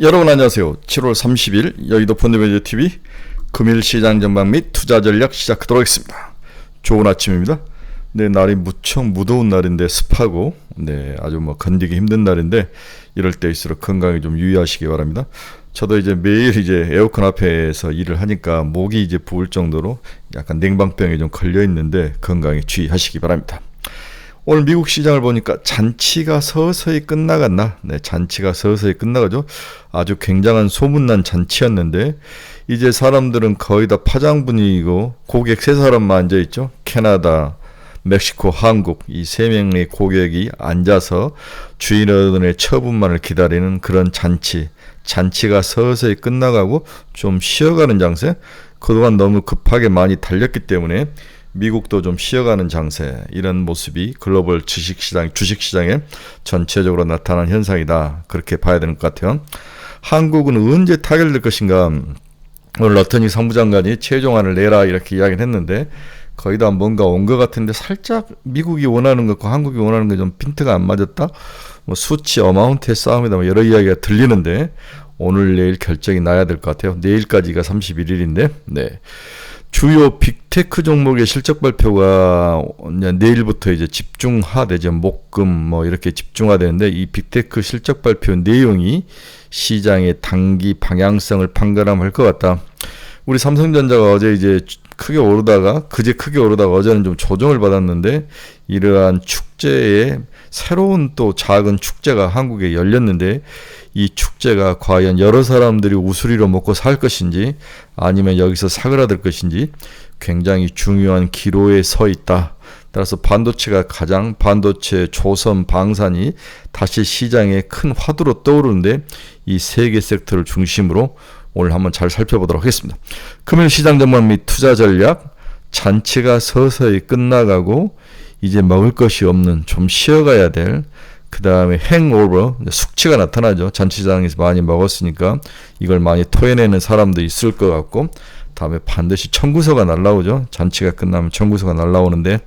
여러분 안녕하세요. 7월 30일 여의도 펀드매니저 TV 금일 시장 전망 및 투자 전략 시작하도록 하겠습니다. 좋은 아침입니다. 네, 날이 무척 무더운 날인데 습하고 네, 아주 뭐 건디기 힘든 날인데 이럴 때일수록 건강에 좀 유의하시기 바랍니다. 저도 이제 매일 이제 에어컨 앞에서 일을 하니까 목이 이제 부을 정도로 약간 냉방병에 좀 걸려 있는데 건강에 주의하시기 바랍니다. 오늘 미국 시장을 보니까 잔치가 서서히 끝나갔나? 네, 잔치가 서서히 끝나가죠. 아주 굉장한 소문난 잔치였는데 이제 사람들은 거의 다 파장 분위기고 고객 세 사람만 앉아 있죠. 캐나다, 멕시코, 한국 이 세 명의 고객이 앉아서 주인어른의 처분만을 기다리는 그런 잔치. 잔치가 서서히 끝나가고 좀 쉬어가는 장세. 그동안 너무 급하게 많이 달렸기 때문에 미국도 좀 쉬어가는 장세 이런 모습이 글로벌 주식시장 주식시장에 전체적으로 나타난 현상이다 그렇게 봐야 되는 것 같아요. 한국은 언제 타결될 것인가 오늘 러터니 상부장관이 최종안을 내라 이렇게 이야기를 했는데 거의 다 뭔가 온 것 같은데 살짝 미국이 원하는 것과 한국이 원하는 게 좀 핀트가 안 맞았다. 뭐 수치 어마운트의 싸움이다 뭐 여러 이야기가 들리는데 오늘 내일 결정이 나야 될 것 같아요. 내일까지가 31일인데 네. 주요 빅테크 종목의 실적 발표가 내일부터 이제 집중화되죠. 목금 뭐 이렇게 집중화되는데 이 빅테크 실적 발표 내용이 시장의 단기 방향성을 판가름할 것 같다. 우리 삼성전자가 어제 이제 크게 오르다가 그제 크게 오르다가 어제는 좀 조정을 받았는데 이러한 축제에 새로운 또 작은 축제가 한국에 열렸는데 이 축제가 과연 여러 사람들이 우수리로 먹고 살 것인지 아니면 여기서 사그라들 것인지 굉장히 중요한 기로에 서 있다. 따라서 반도체가 가장 반도체 조선 방산이 다시 시장에 큰 화두로 떠오르는데 이 세 개 섹터를 중심으로 오늘 한번 잘 살펴보도록 하겠습니다. 금일 시장 전망 및 투자 전략 잔치가 서서히 끝나가고 이제 먹을 것이 없는 좀 쉬어가야 될 그 다음에 행오버 숙취가 나타나죠. 잔치장에서 많이 먹었으니까 이걸 많이 토해내는 사람도 있을 것 같고 다음에 반드시 청구서가 날라오죠. 잔치가 끝나면 청구서가 날라오는데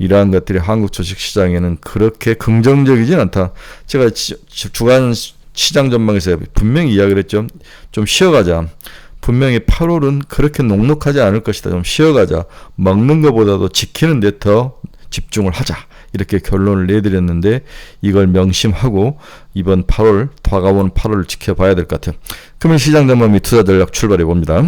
이러한 것들이 한국 주식 시장에는 그렇게 긍정적이진 않다. 제가 주간 시장 전망에서 분명히 이야기를 했죠. 좀 쉬어가자. 분명히 8월은 그렇게 녹록하지 않을 것이다. 좀 쉬어가자. 먹는 것보다도 지키는 데 더 집중을 하자. 이렇게 결론을 내드렸는데 이걸 명심하고 이번 8월 다가온 8월을 지켜봐야 될 것 같아요. 금일 시장 전망 및 투자 전략 출발해 봅니다.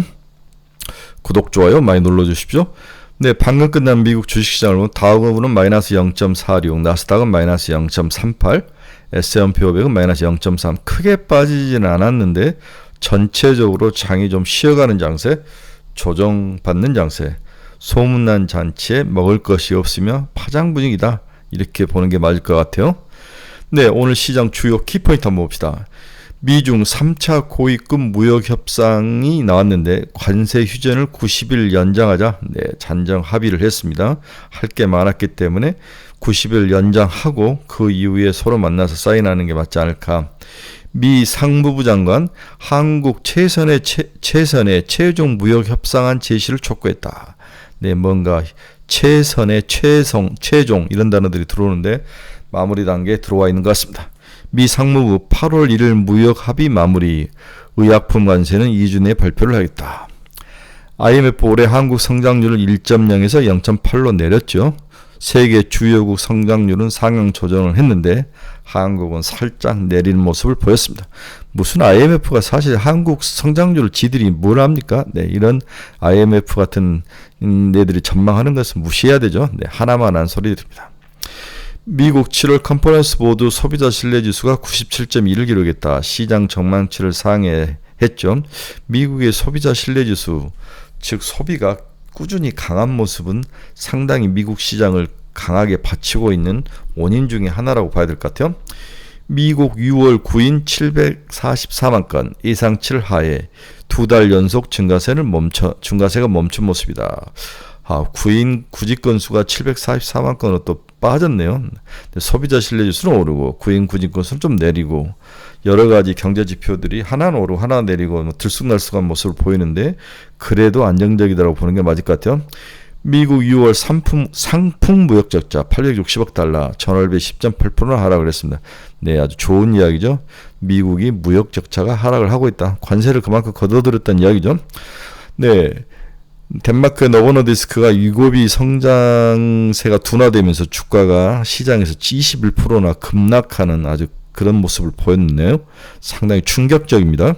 구독 좋아요 많이 눌러 주십시오. 네, 방금 끝난 미국 주식시장을 보면 다우는 마이너스 0.46, 나스닥은 마이너스 0.38, S&P 500은 마이너스 0.3. 크게 빠지지는 않았는데 전체적으로 장이 좀 쉬어가는 장세, 조정받는 장세, 소문난 잔치에 먹을 것이 없으며 파장 분위기다. 이렇게 보는 게 맞을 것 같아요. 네, 오늘 시장 주요 키포인트 한번 봅시다. 미중 3차 고위급 무역 협상이 나왔는데 관세 휴전을 90일 연장하자 네, 잔정 합의를 했습니다. 할 게 많았기 때문에 90일 연장하고 그 이후에 서로 만나서 사인하는 게 맞지 않을까. 미 상무부 장관 한국 최선의 최, 최선의 최종 무역 협상안 제시를 촉구했다. 네, 뭔가 최선의 최성, 최종 이런 단어들이 들어오는데 마무리 단계에 들어와 있는 것 같습니다. 미 상무부 8월 1일 무역 합의 마무리 의약품 관세는 2주 내에 발표를 하겠다. IMF 올해 한국 성장률을 1.0에서 0.8로 내렸죠. 세계 주요국 성장률은 상향 조정을 했는데 한국은 살짝 내리는 모습을 보였습니다. 무슨 IMF가 사실 한국 성장률을 지들이 뭘 합니까? 네, 이런 IMF 같은 애들이 전망하는 것은 무시해야 되죠. 네, 하나만 한 소리들입니다. 미국 7월 컨퍼런스 보드 소비자 신뢰 지수가 97.1을 기록했다. 시장 전망치를 상회했죠. 미국의 소비자 신뢰 지수, 즉 소비가 꾸준히 강한 모습은 상당히 미국 시장을 강하게 받치고 있는 원인 중의 하나라고 봐야 될 것 같아요. 미국 6월 9인 744만 건 예상치를 하에 두 달 연속 증가세를 멈춰 증가세가 멈춘 모습이다. 아, 구인 구직 건수가 744만 건으로 또 빠졌네요. 소비자 신뢰 지수는 오르고 구인 구직 건수는 좀 내리고 여러 가지 경제 지표들이 하나는 오르고 하나 내리고 뭐 들쑥날쑥한 모습을 보이는데 그래도 안정적이다라고 보는 게 맞을 것 같아요. 미국 6월 상품, 상품 무역 적자 860억 달러, 전월배 10.8%나 하락을 했습니다. 네, 아주 좋은 이야기죠. 미국이 무역 적자가 하락을 하고 있다. 관세를 그만큼 걷어들였다는 이야기죠. 네. 덴마크의 너버너디스크가 유고비 성장세가 둔화되면서 주가가 시장에서 21%나 급락하는 아주 그런 모습을 보였네요. 상당히 충격적입니다.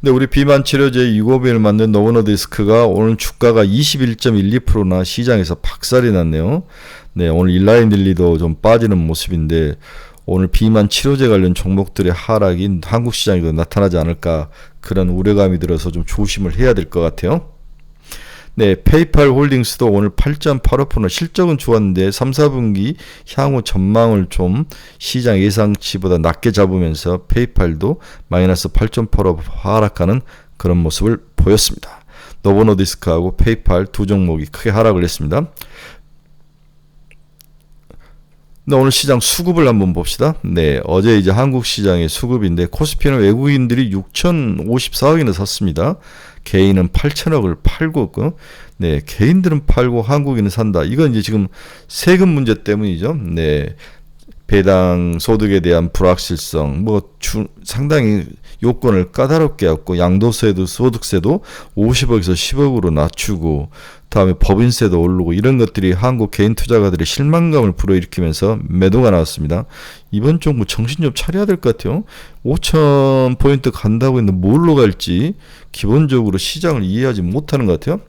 근데 우리 비만 치료제 유고비를 만든 노버너디스크가 오늘 주가가 21.12%나 시장에서 박살이 났네요. 네, 오늘 일라인딜리도 좀 빠지는 모습인데 오늘 비만 치료제 관련 종목들의 하락이 한국 시장에도 나타나지 않을까 그런 우려감이 들어서 좀 조심을 해야 될 것 같아요. 네, 페이팔 홀딩스도 오늘 8.85% 실적은 좋았는데 3, 4분기 향후 전망을 좀 시장 예상치보다 낮게 잡으면서 페이팔도 마이너스 8.85% 하락하는 그런 모습을 보였습니다. 노버노디스크하고 페이팔 두 종목이 크게 하락을 했습니다. 네, 오늘 시장 수급을 한번 봅시다. 네, 어제 이제 한국 시장의 수급인데 코스피는 외국인들이 6,054억이나 샀습니다. 개인은 8천억을 팔고 있고, 네, 개인들은 팔고 한국인은 산다. 이건 이제 지금 세금 문제 때문이죠. 네, 배당 소득에 대한 불확실성, 뭐 주, 상당히 요건을 까다롭게 했고 양도세도 소득세도 50억에서 10억으로 낮추고 다음에 법인세도 오르고 이런 것들이 한국 개인 투자가들의 실망감을 불어일으키면서 매도가 나왔습니다. 이번 정부 정신 좀 차려야 될 것 같아요. 5천 포인트 간다고 했는데 뭘로 갈지 기본적으로 시장을 이해하지 못하는 것 같아요.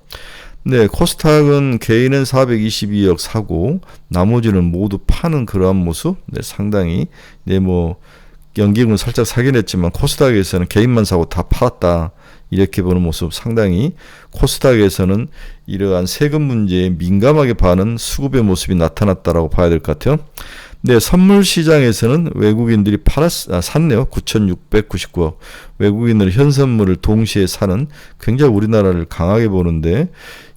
네, 코스닥은 개인은 422억 사고 나머지는 모두 파는 그러한 모습. 네, 상당히 네 뭐 연기금은 살짝 사긴 했지만 코스닥에서는 개인만 사고 다 팔았다. 이렇게 보는 모습 상당히 코스닥에서는 이러한 세금 문제에 민감하게 봐는 수급의 모습이 나타났다라고 봐야 될 것 같아요. 네, 선물 시장에서는 외국인들이 팔았, 아, 샀네요. 9,699억. 외국인들 현 선물을 동시에 사는 굉장히 우리나라를 강하게 보는데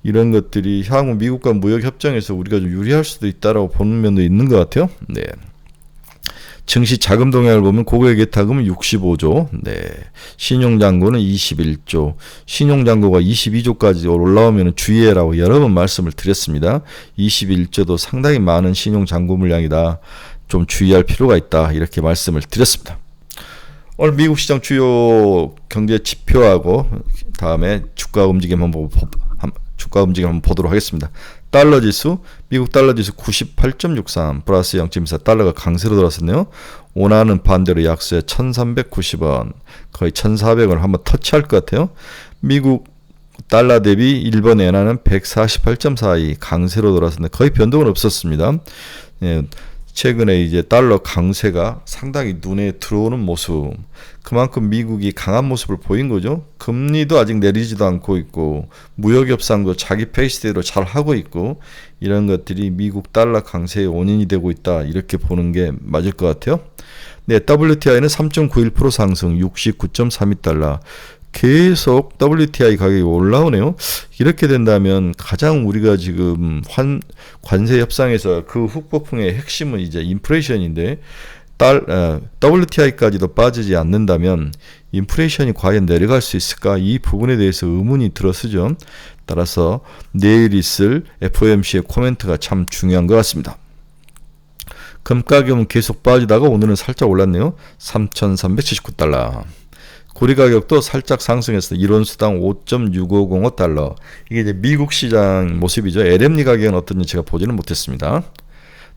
이런 것들이 향후 미국과 무역 협정에서 우리가 좀 유리할 수도 있다라고 보는 면도 있는 것 같아요. 네. 증시 자금 동향을 보면 고객 예탁금은 65조, 네. 신용잔고는 21조, 신용잔고가 22조까지 올라오면 주의해라고 여러 번 말씀을 드렸습니다. 21조도 상당히 많은 신용잔고 물량이다. 좀 주의할 필요가 있다. 이렇게 말씀을 드렸습니다. 오늘 미국 시장 주요 경제 지표하고 다음에 주가 움직임 한번 주가 움직임 한번 보도록 하겠습니다. 달러 지수, 미국 달러 지수 98.63 플러스 0.24 달러가 강세로 들어왔었네요. 원화는 반대로 약세 1390원, 거의 1400원을 한번 터치할 것 같아요. 미국 달러 대비 일본 엔화는 148.42 강세로 돌아섰는데 거의 변동은 없었습니다. 예, 최근에 이제 달러 강세가 상당히 눈에 들어오는 모습. 그만큼 미국이 강한 모습을 보인 거죠. 금리도 아직 내리지도 않고 있고 무역 협상도 자기 페이스대로 잘 하고 있고 이런 것들이 미국 달러 강세의 원인이 되고 있다. 이렇게 보는 게 맞을 것 같아요. 네, WTI는 3.91% 상승 69.32달러. 계속 WTI 가격이 올라오네요. 이렇게 된다면 가장 우리가 지금 환, 관세 협상에서 그 후폭풍의 핵심은 이제 인플레이션인데 달, 어, WTI까지도 빠지지 않는다면 인플레이션이 과연 내려갈 수 있을까? 이 부분에 대해서 의문이 들어서죠. 따라서 내일 있을 FOMC의 코멘트가 참 중요한 것 같습니다. 금 가격은 계속 빠지다가 오늘은 살짝 올랐네요. 3,379달러. 고리 가격도 살짝 상승해서 1원수당 5.6505달러. 이게 이제 미국 시장 모습이죠. LMD 가격은 어떤지 제가 보지는 못했습니다.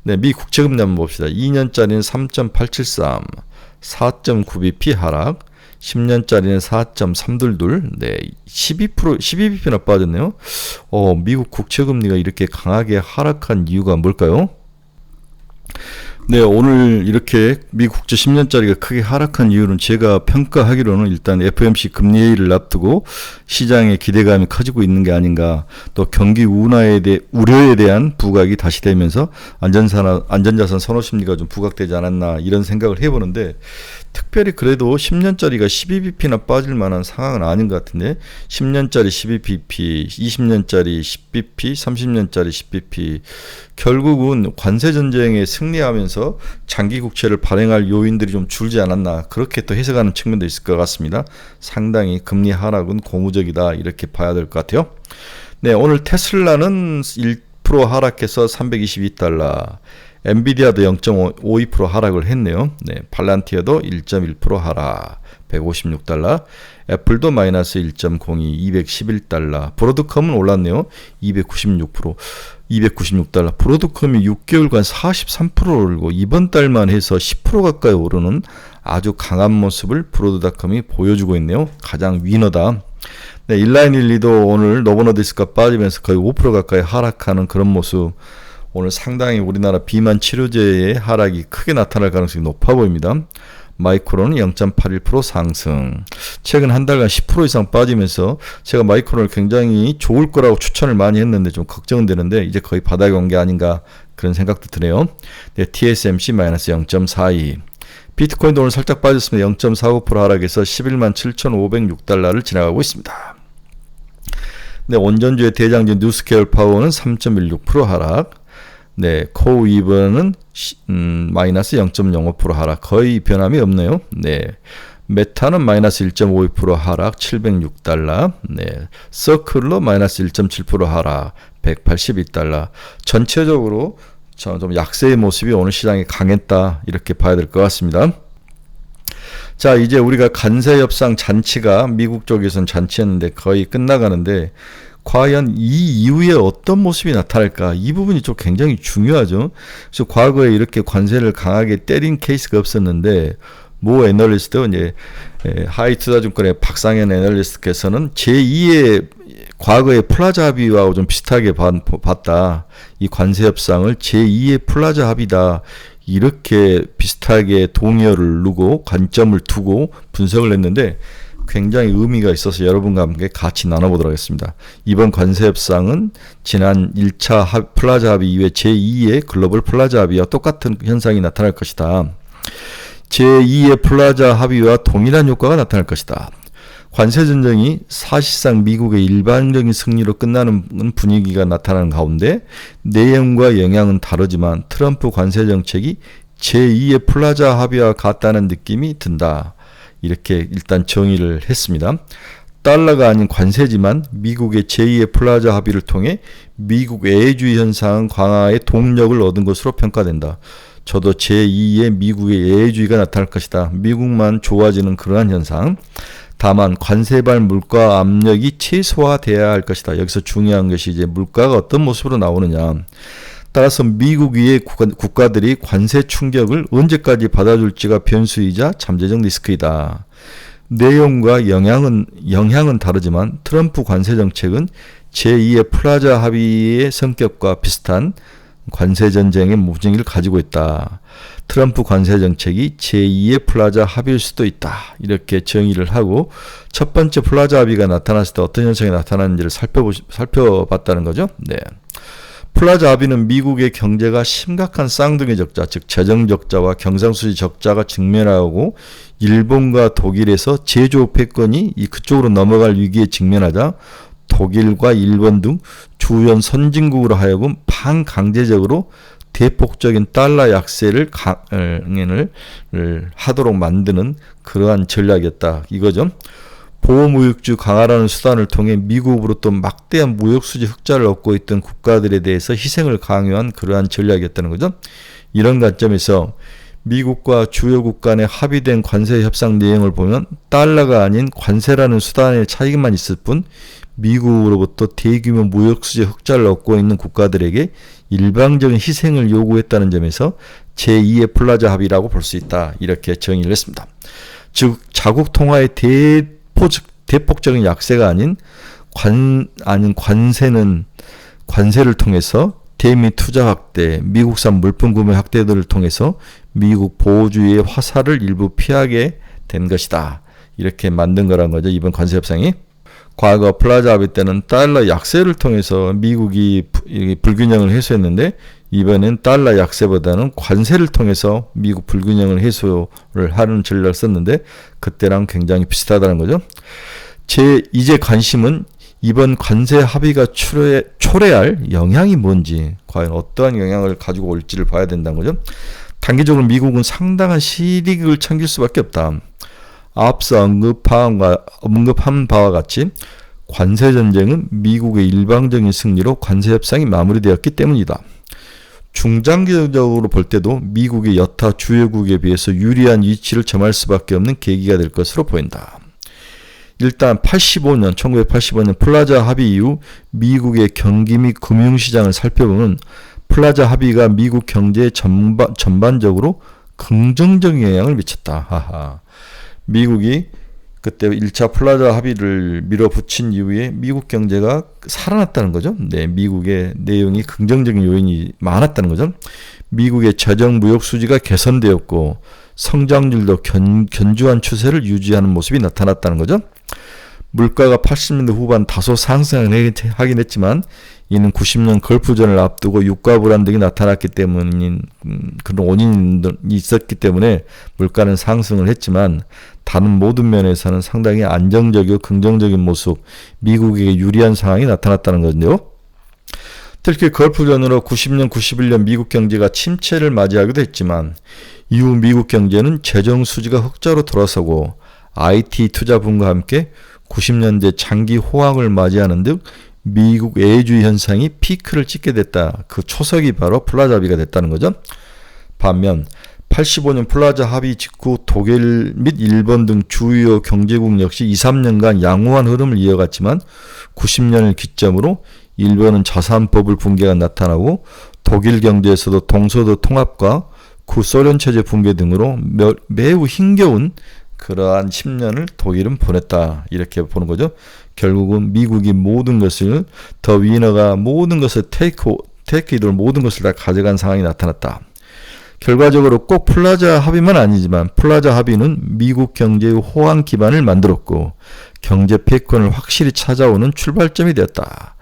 네, 미 국채금리 한번 봅시다. 2년짜리는 3.873, 4.9bp 하락, 10년짜리는 4.322, 네, 12% 12bp나 빠졌네요. 어, 미국 국채금리가 이렇게 강하게 하락한 이유가 뭘까요? 네, 오늘 이렇게 미국 국제 10년짜리가 크게 하락한 이유는 제가 평가하기로는 일단 FMC 금리 회의를 앞두고 시장의 기대감이 커지고 있는 게 아닌가. 또 경기 운하에 대해 우려에 대한 부각이 다시 되면서 안전산 안전자산 선호 심리가 좀 부각되지 않았나 이런 생각을 해 보는데 특별히 그래도 10년짜리가 12bp나 빠질 만한 상황은 아닌 것 같은데 10년짜리 12bp, 20년짜리 10bp, 30년짜리 10bp 결국은 관세 전쟁에 승리하면서 장기 국채를 발행할 요인들이 좀 줄지 않았나 그렇게 또 해석하는 측면도 있을 것 같습니다. 상당히 금리 하락은 고무적이다 이렇게 봐야 될 것 같아요. 네, 오늘 테슬라는 1% 하락해서 322달러. 엔비디아도 0.52% 하락을 했네요. 네, 팔란티아도 1.1% 하락. 156달러. 애플도 마이너스 1.02, 211달러. 브로드컴은 올랐네요. 296%. 296달러. 브로드컴이 6개월간 43% 오르고 이번 달만 해서 10% 가까이 오르는 아주 강한 모습을 브로드닷컴이 보여주고 있네요. 가장 위너다. 네, 일라인 일리도 오늘 노버너디스가 빠지면서 거의 5% 가까이 하락하는 그런 모습. 오늘 상당히 우리나라 비만 치료제의 하락이 크게 나타날 가능성이 높아 보입니다. 마이크론은 0.81% 상승. 최근 한 달간 10% 이상 빠지면서 제가 마이크론을 굉장히 좋을 거라고 추천을 많이 했는데 좀 걱정은 되는데 이제 거의 바닥에 온 게 아닌가 그런 생각도 드네요. 네, TSMC-0.42. 비트코인도 오늘 살짝 빠졌습니다. 0.45% 하락해서 11만 7,506달러를 지나가고 있습니다. 네, 원전주의 대장주 뉴스케어 파워는 3.16% 하락. 네, 코위버는 음, 마이너스 0.05% 하락. 거의 변함이 없네요. 네. 메타는 마이너스 1.52% 하락 706달러. 네. 서클로 마이너스 1.7% 하락 182달러. 전체적으로 좀 약세의 모습이 오늘 시장에 강했다. 이렇게 봐야 될 것 같습니다. 자, 이제 우리가 간세 협상 잔치가 미국 쪽에선 잔치였는데 거의 끝나가는데 과연 이 이후에 어떤 모습이 나타날까? 이 부분이 좀 굉장히 중요하죠. 그래서 과거에 이렇게 관세를 강하게 때린 케이스가 없었는데 모 애널리스트 이제 하이 투자증권의 박상현 애널리스트께서는 제2의 과거의 플라자 합의와 좀 비슷하게 봤다. 이 관세 협상을 제2의 플라자 합의다. 이렇게 비슷하게 동의어를 누고 관점을 두고 분석을 했는데 굉장히 의미가 있어서 여러분과 함께 같이 나눠보도록 하겠습니다. 이번 관세 협상은 지난 1차 플라자 합의 이외 제2의 글로벌 플라자 합의와 똑같은 현상이 나타날 것이다. 제2의 플라자 합의와 동일한 효과가 나타날 것이다. 관세 전쟁이 사실상 미국의 일반적인 승리로 끝나는 분위기가 나타나는 가운데 내용과 영향은 다르지만 트럼프 관세 정책이 제2의 플라자 합의와 같다는 느낌이 든다. 이렇게 일단 정의를 했습니다. 달러가 아닌 관세지만 미국의 제2의 플라자 합의를 통해 미국 애주의 현상 강화의 동력을 얻은 것으로 평가된다. 저도 제2의 미국의 애주의가 나타날 것이다. 미국만 좋아지는 그러한 현상. 다만 관세발 물가 압력이 최소화돼야 할 것이다. 여기서 중요한 것이 이제 물가가 어떤 모습으로 나오느냐. 따라서 미국 위의 국가, 들이 관세 충격을 언제까지 받아줄지가 변수이자 잠재적 리스크이다. 내용과 영향은 영향은 다르지만 트럼프 관세 정책은 제2의 플라자 합의의 성격과 비슷한 관세 전쟁의 모종을 가지고 있다. 트럼프 관세 정책이 제2의 플라자 합의일 수도 있다. 이렇게 정의를 하고 첫 번째 플라자 합의가 나타났을 때 어떤 현상이 나타나는지를 살펴보 살펴봤다는 거죠. 네. 플라자 합의는 미국의 경제가 심각한 쌍둥이 적자, 즉 재정 적자와 경상수지 적자가 직면하고 일본과 독일에서 제조 패권이 이 그쪽으로 넘어갈 위기에 직면하자 독일과 일본 등 주연 선진국으로 하여금 반강제적으로 대폭적인 달러 약세를 강행을 하도록 만드는 그러한 전략이었다. 이거죠. 보호무역주 강화라는 수단을 통해 미국으로부터 막대한 무역수지 흑자를 얻고 있던 국가들에 대해서 희생을 강요한 그러한 전략이었다는 거죠. 이런 관점에서 미국과 주요국 간의 합의된 관세 협상 내용을 보면 달러가 아닌 관세라는 수단의 차이만 있을 뿐 미국으로부터 대규모 무역수지 흑자를 얻고 있는 국가들에게 일방적인 희생을 요구했다는 점에서 제2의 플라자 합의라고 볼 수 있다. 이렇게 정의를 했습니다. 즉 자국 통화의 대 대폭적인 약세가 아닌 관 아닌 관세는 관세를 통해서 대미 투자 확대, 미국산 물품 구매 확대들을 통해서 미국 보호주의의 화살을 일부 피하게 된 것이다. 이렇게 만든 거란 거죠. 이번 관세 협상이. 과거 플라자 합의 때는 달러 약세를 통해서 미국이 불균형을 해소했는데 이번엔 달러 약세보다는 관세를 통해서 미국 불균형을 해소를 하는 전략을 썼는데 그때랑 굉장히 비슷하다는 거죠. 제 이제 관심은 이번 관세 합의가 초래, 초래할 영향이 뭔지 과연 어떠한 영향을 가지고 올지를 봐야 된다는 거죠. 단기적으로 미국은 상당한 실익을 챙길 수밖에 없다. 앞서 언급한, 바와 같이 관세 전쟁은 미국의 일방적인 승리로 관세 협상이 마무리되었기 때문이다. 중장기적으로 볼 때도 미국의 여타 주요국에 비해서 유리한 위치를 점할 수밖에 없는 계기가 될 것으로 보인다. 일단 85년 1985년 플라자 합의 이후 미국의 경기 및 금융 시장을 살펴보면 플라자 합의가 미국 경제에 전반, 전반적으로 긍정적인 영향을 미쳤다. 하하. 미국이 그때 1차 플라자 합의를 밀어붙인 이후에 미국 경제가 살아났다는 거죠. 네, 미국의 내용이 긍정적인 요인이 많았다는 거죠. 미국의 재정 무역 수지가 개선되었고 성장률도 견, 견주한 추세를 유지하는 모습이 나타났다는 거죠. 물가가 80년대 후반 다소 상승하긴 했지만 이는 90년 걸프전을 앞두고 유가 불안 등이 나타났기 때문인 음, 그런 원인이 있었기 때문에 물가는 상승을 했지만 다른 모든 면에서는 상당히 안정적이고 긍정적인 모습, 미국에게 유리한 상황이 나타났다는 건데요. 특히 걸프전으로 90년, 91년 미국 경제가 침체를 맞이하기도 했지만 이후 미국 경제는 재정 수지가 흑자로 돌아서고 IT 투자분과 함께 90년대 장기 호황을 맞이하는 등 미국 애주의 현상이 피크를 찍게 됐다. 그 초석이 바로 플라자 합의가 됐다는 거죠. 반면 85년 플라자 합의 직후 독일 및 일본 등 주요 경제국 역시 2, 3년간 양호한 흐름을 이어갔지만 90년을 기점으로 일본은 자산법을 붕괴가 나타나고 독일 경제에서도 동서도 통합과 구소련 체제 붕괴 등으로 매우 힘겨운 그러한 10년을 독일은 보냈다. 이렇게 보는 거죠. 결국은 미국이 모든 것을 더 위너가 모든 것을 테이크 테이크 이들 모든 것을 다 가져간 상황이 나타났다. 결과적으로 꼭 플라자 합의만 아니지만 플라자 합의는 미국 경제의 호황 기반을 만들었고 경제 패권을 확실히 찾아오는 출발점이 되었다.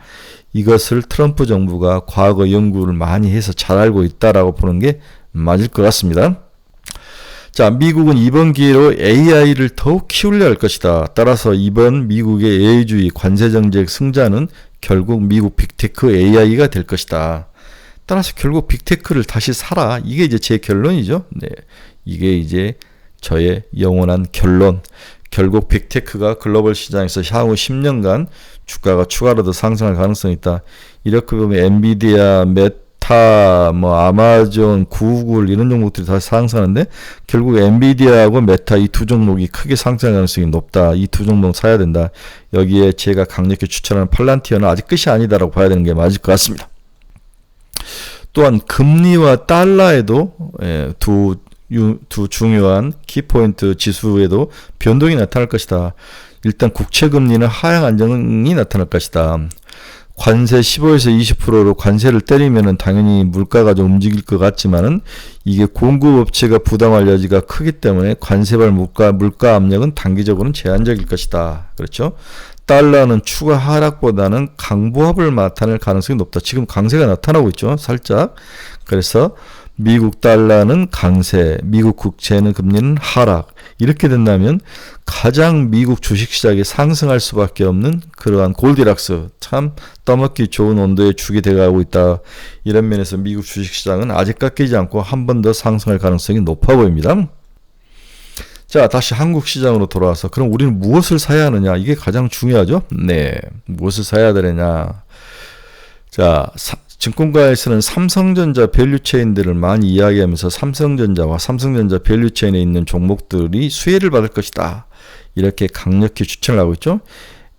이것을 트럼프 정부가 과거 연구를 많이 해서 잘 알고 있다라고 보는 게 맞을 것 같습니다. 자, 미국은 이번 기회로 AI를 더욱 키우려 할 것이다. 따라서 이번 미국의 AI주의 관세 정책 승자는 결국 미국 빅테크 AI가 될 것이다. 따라서 결국 빅테크를 다시 사라. 이게 이제 제 결론이죠. 네. 이게 이제 저의 영원한 결론. 결국 빅테크가 글로벌 시장에서 향후 10년간 주가가 추가로 더 상승할 가능성이 있다. 이렇게 보면 엔비디아, 맷 메타, 뭐 아마존, 구글 이런 종목들이 다 상승하는데 결국 엔비디아하고 메타 이 두 종목이 크게 상승할 가능성이 높다. 이 두 종목 사야 된다. 여기에 제가 강력히 추천하는 팔란티어는 아직 끝이 아니다라고 봐야 되는 게 맞을 것 같습니다. 또한 금리와 달러에도 예, 두, 유, 두 중요한 키포인트 지수에도 변동이 나타날 것이다. 일단 국채 금리는 하향 안정이 나타날 것이다. 관세 15에서 20%로 관세를 때리면은 당연히 물가가 좀 움직일 것 같지만은 이게 공급 업체가 부담할 여지가 크기 때문에 관세발 물가 물가 압력은 단기적으로는 제한적일 것이다. 그렇죠? 달러는 추가 하락보다는 강보합을 나타낼 가능성이 높다. 지금 강세가 나타나고 있죠. 살짝. 그래서 미국 달러는 강세, 미국 국채는 금리는 하락. 이렇게 된다면 가장 미국 주식 시장이 상승할 수밖에 없는 그러한 골디락스 참 떠먹기 좋은 온도에 축이 돼가고 있다. 이런 면에서 미국 주식 시장은 아직 깎이지 않고 한 번 더 상승할 가능성이 높아 보입니다. 자, 다시 한국 시장으로 돌아와서 그럼 우리는 무엇을 사야 하느냐? 이게 가장 중요하죠? 네. 무엇을 사야 되느냐? 자, 사, 증권가에서는 삼성전자 밸류체인들을 많이 이야기하면서 삼성전자와 삼성전자 밸류체인에 있는 종목들이 수혜를 받을 것이다. 이렇게 강력히 추천을 하고 있죠.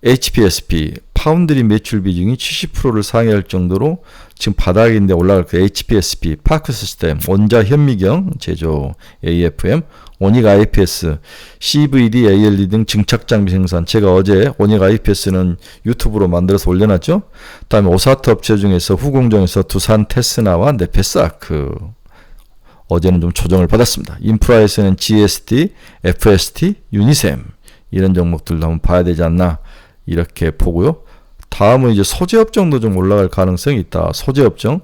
HPSP 파운드리 매출 비중이 70%를 상회할 정도로 지금 바닥인데 올라갈 그 HPSP 파크 시스템 원자 현미경 제조 AFM 원익 IPS CVD ALD 등 증착 장비 생산 제가 어제 원익 IPS는 유튜브로 만들어서 올려놨죠. 다음에 오사트 업체 중에서 후공정에서 두산 테스나와 네페스아크 어제는 좀 조정을 받았습니다. 인프라에서는 GST, FST, 유니셈 이런 종목들도 한번 봐야 되지 않나 이렇게 보고요. 다음은 이제 소재 업종도 좀 올라갈 가능성이 있다. 소재 업종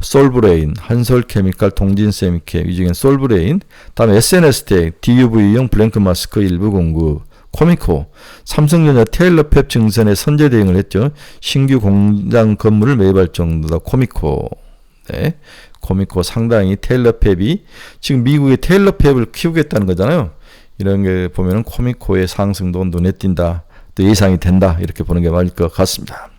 솔브레인, 한솔케미칼, 동진세미케 이 중엔 솔브레인, 다음에 SNS텍, DUV용 블랭크 마스크 일부 공급, 코미코, 삼성전자 테일러팹 증선에 선제 대응을 했죠. 신규 공장 건물을 매입할 정도다. 코미코. 네. 코미코 상당히 테일러팹이 지금 미국의 테일러팹을 키우겠다는 거잖아요. 이런 게 보면은 코미코의 상승도 눈에 띈다. 또 예상이 된다 이렇게 보는 게 맞을 것 같습니다.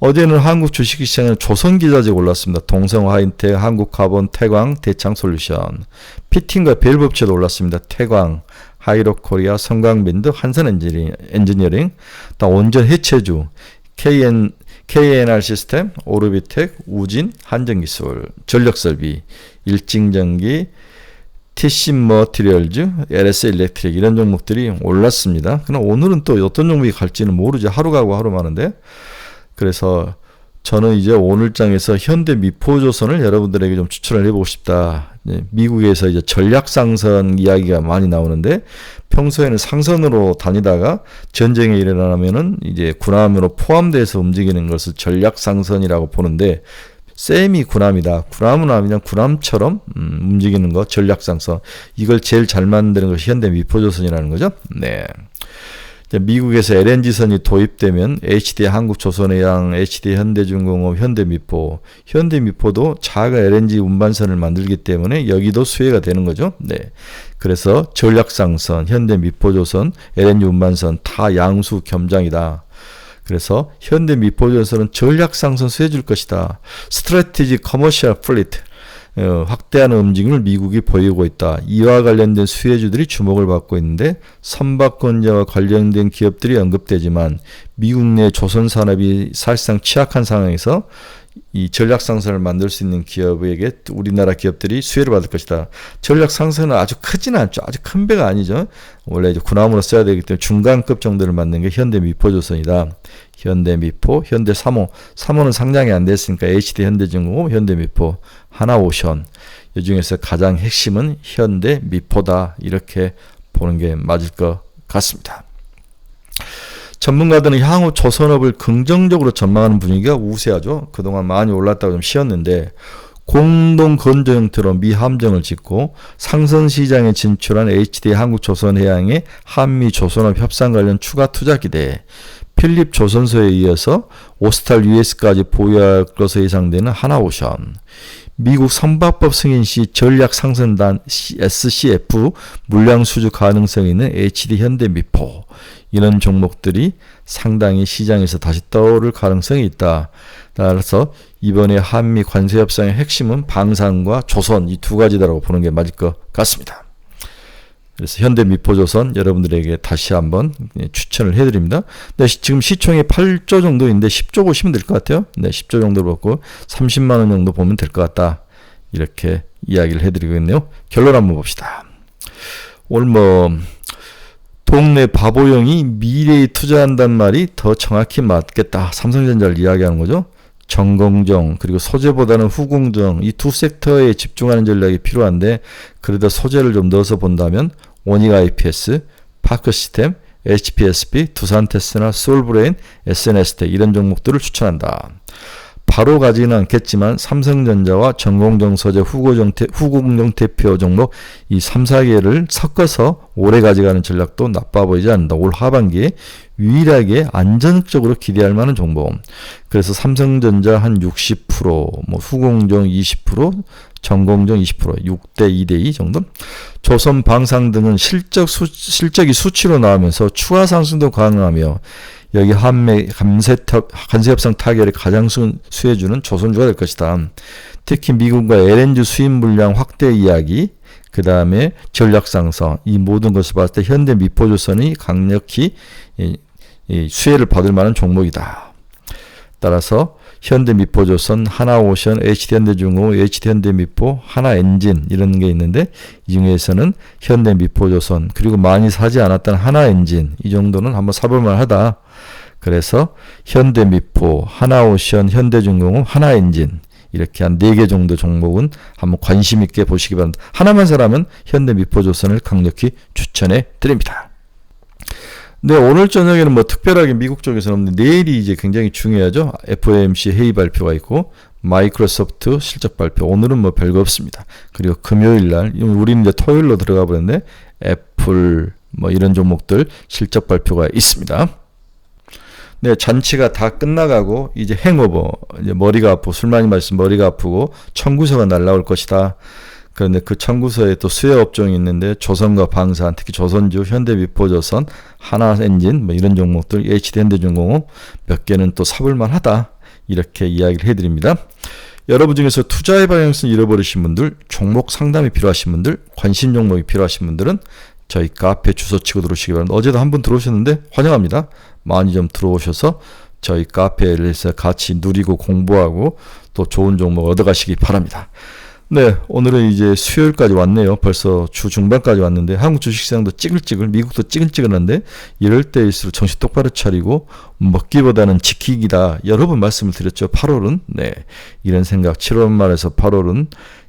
어제는 한국 주식시장에 조선 기자재 올랐습니다. 동성 하이텍, 한국카본, 태광, 대창솔루션, 피팅과 벨법체도 올랐습니다. 태광, 하이로코리아, 성강빈드, 한선 엔지니어링, 엔지니어링 온전 해체주, KN, KNR 시스템, 오르비텍, 우진, 한전기술, 전력설비, 일징전기, TC 머티리얼즈, LS 일렉트릭 이런 종목들이 올랐습니다. 그러나 오늘은 또 어떤 종목이 갈지는 모르죠. 하루 가고 하루 마는데. 그래서 저는 이제 오늘장에서 현대 미포조선을 여러분들에게 좀 추천을 해보고 싶다. 미국에서 이제 전략상선 이야기가 많이 나오는데 평소에는 상선으로 다니다가 전쟁이 일어나면은 이제 군함으로 포함돼서 움직이는 것을 전략상선이라고 보는데 셈이 군함이다. 군함은 아니면 군함처럼 음, 움직이는 거 전략상선. 이걸 제일 잘 만드는 것이 현대 미포조선이라는 거죠. 네. 미국에서 LNG선이 도입되면 HD 한국조선해양, HD 현대중공업, 현대미포, 현대미포도 자가 LNG 운반선을 만들기 때문에 여기도 수혜가 되는 거죠. 네. 그래서 전략상선, 현대미포조선, LNG 운반선 다 양수 겸장이다. 그래서 현대 미포조선은 전략상 선 수혜줄 것이다. 스트레티지 커머셜 플리트. 어, 확대하는 움직임을 미국이 보이고 있다. 이와 관련된 수혜주들이 주목을 받고 있는데 선박권자와 관련된 기업들이 언급되지만 미국 내 조선 산업이 사실상 취약한 상황에서 이 전략 상선을 만들 수 있는 기업에게 우리나라 기업들이 수혜를 받을 것이다. 전략 상선은 아주 크지는 않죠. 아주 큰 배가 아니죠. 원래 이제 군함으로 써야 되기 때문에 중간급 정도를 만든 게 현대 미포조선이다. 현대 미포, 현대삼호, 삼호는 상장이 안 됐으니까 HD 현대중공업, 현대 미포, 하나오션. 이 중에서 가장 핵심은 현대 미포다. 이렇게 보는 게 맞을 것 같습니다. 전문가들은 향후 조선업을 긍정적으로 전망하는 분위기가 우세하죠. 그동안 많이 올랐다고 좀 쉬었는데 공동 건조 형태로 미 함정을 짓고 상선 시장에 진출한 HD 한국조선해양의 한미 조선업 협상 관련 추가 투자 기대 필립 조선소에 이어서 오스탈 US까지 보유할 것으로 예상되는 하나오션, 미국 선박법 승인 시 전략 상선단 SCF 물량 수주 가능성 있는 HD 현대미포 이런 종목들이 상당히 시장에서 다시 떠오를 가능성이 있다. 따라서 이번에 한미 관세 협상의 핵심은 방산과 조선 이 두 가지다라고 보는 게 맞을 것 같습니다. 그래서 현대 미포조선 여러분들에게 다시 한번 추천을 해드립니다. 네, 지금 시총이 8조 정도인데 10조 보시면 될 것 같아요. 네, 10조 정도 보고 30만 원 정도 보면 될 것 같다. 이렇게 이야기를 해드리고 있네요. 결론 한번 봅시다. 오늘 뭐 동네 바보형이 미래에 투자한단 말이 더 정확히 맞겠다. 삼성전자를 이야기하는 거죠. 전공정 그리고 소재보다는 후공정 이 두 섹터에 집중하는 전략이 필요한데 그래도 소재를 좀 넣어서 본다면 원익 IPS, 파크 시스템, HPSP, 두산테스나 솔브레인, SNS텍 이런 종목들을 추천한다. 바로 가지는 않겠지만 삼성전자와 전공정 소재 후고정 후공정 대표 종목 이 3, 4개를 섞어서 오래 가져가는 전략도 나빠 보이지 않는다. 올 하반기에 유일하게 안전적으로 기대할 만한 종목. 그래서 삼성전자 한 60%, 뭐 후공정 20%, 전공정 20%, 6대 2대 2 정도. 조선 방상 등은 실적 수, 실적이 수치로 나오면서 추가 상승도 가능하며 여기 한매 감세 관세 협상 타결에 가장 수, 수혜주는 조선주가 될 것이다. 특히 미국과 LNG 수입 물량 확대 이야기, 그 다음에 전략 상승, 이 모든 것을 봤을 때 현대 미포조선이 강력히 이, 이 수혜를 받을 만한 종목이다. 따라서 현대미포조선, 하나오션, HD현대중공업, HD현대미포, 하나엔진 이런 게 있는데 이 중에서는 현대미포조선 그리고 많이 사지 않았던 하나엔진 이 정도는 한번 사볼만 하다. 그래서 현대미포, 하나오션, 현대중공업, 하나엔진 이렇게 한 네 개 정도 종목은 한번 관심 있게 보시기 바랍니다. 하나만 사라면 현대미포조선을 강력히 추천해 드립니다. 네, 오늘 저녁에는 뭐 특별하게 미국 쪽에서는 없는데 내일이 이제 굉장히 중요하죠. FOMC 회의 발표가 있고 마이크로소프트 실적 발표. 오늘은 뭐 별거 없습니다. 그리고 금요일 날 우리는 이제 토요일로 들어가 버렸는데 애플 뭐 이런 종목들 실적 발표가 있습니다. 네, 잔치가 다 끝나가고 이제 행오버 이제 머리가 아프고 술 많이 마시면 머리가 아프고 청구서가 날라올 것이다. 그런데 그 청구서에 또 수혜 업종이 있는데 조선과 방산, 특히 조선주, 현대미포조선, 하나엔진 뭐 이런 종목들, HD현대중공업 몇 개는 또 사볼만하다 이렇게 이야기를 해드립니다. 여러분 중에서 투자의 방향성을 잃어버리신 분들, 종목 상담이 필요하신 분들, 관심 종목이 필요하신 분들은 저희 카페 주소 치고 들어오시기 바랍니다. 어제도 한 분 들어오셨는데 환영합니다. 많이 좀 들어오셔서 저희 카페에서 같이 누리고 공부하고 또 좋은 종목 얻어가시기 바랍니다. 네, 오늘은 이제 수요일까지 왔네요. 벌써 주 중반까지 왔는데 한국 주식시장도 찌글찌글, 미국도 찌글찌글한데 이럴 때일수록 정신 똑바로 차리고 먹기보다는 지키기다. 여러 번 말씀을 드렸죠. 8월은 네 이런 생각. 7월 말에서 8월은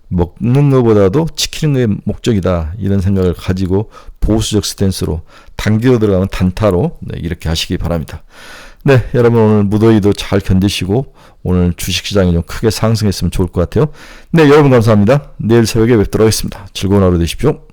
먹는 것보다도 지키는 게 목적이다. 이런 생각을 가지고 보수적 스탠스로 단기로 들어가면 단타로 네, 이렇게 하시기 바랍니다. 네, 여러분 오늘 무더위도 잘 견디시고 오늘 주식시장이 좀 크게 상승했으면 좋을 것 같아요. 네, 여러분 감사합니다. 내일 새벽에 뵙도록 하겠습니다. 즐거운 하루 되십시오.